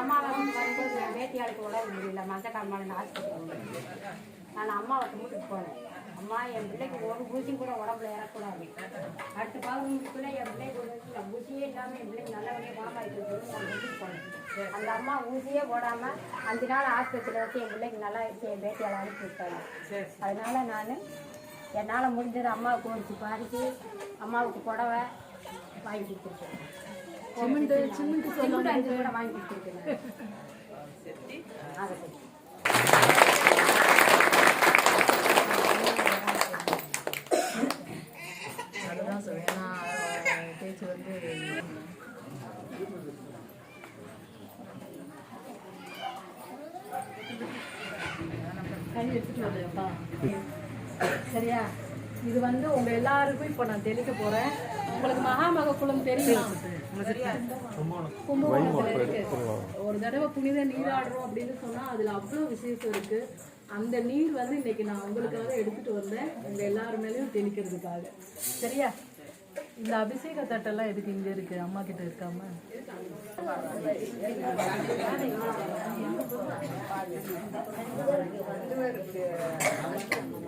அம்மாவை வந்து என் பேத்தியாளுக்கு உடம்பு முடியல. மஞ்சக்காமலை ஆஸ்பத்திரி நான் அம்மாவை கும்பிட்டுட்டு போனேன். அம்மா என் பிள்ளைக்கு ஒரு ஊசி கூட உடம்புல இறக்கூடாது அடுத்த பதினஞ்சுக்குள்ளே என் பிள்ளைக்கு ஒரு ஊசி ஊசியே இல்லாமல் என் பிள்ளைக்கு நல்லபடியாக குணமாயிட்டு சொல்லி நான் வீட்டுக்கு போனேன். அந்த அம்மா ஊசியே போடாமல் அஞ்சு நாள் ஆஸ்பத்திரியில் வச்சு என் பிள்ளைக்கு நல்லா ஆயிடுச்சு என் பேத்தியால் அனுப்பி விட்டாங்க. அதனால நான் என்னால் முடிஞ்சது அம்மாவுக்கு ஒரு பாதிக்கு அம்மாவுக்கு புடவை வாங்கி கொடுத்துருக்கேன். சிமெண்ட் சிமெண்ட் சிமெண்ட் அஞ்சு கூட வாங்கி கொடுத்துருக்கேன். அதை சரி அதுதான் சொல்லுவேன் ஏன்னா பேச்சு வந்து கை எடுத்துட்டு வரேன்ப்பா. சரியா? இது வந்து உங்க எல்லாருக்கும் இப்ப நான் தெளிக்க போறேன். உங்களுக்கு மகாமக குளம் தெரியும்? கும்பகோணத்துல இருக்கு. ஒரு தடவை புனித நீராடுறோம் அப்படின்னு சொன்னா அதுல அவ்வளவு விசேஷம் இருக்கு. அந்த நீர் வந்து இன்னைக்கு நான் உங்களுக்காக எடுத்துட்டு வந்தேன். உங்க எல்லாரு மேலேயும் தெளிக்கிறதுக்காக. சரியா? இந்த அபிஷேக தட்டெல்லாம் எதுக்கு இங்க இருக்கு? அம்மா கிட்ட இருக்காம? இருக்கு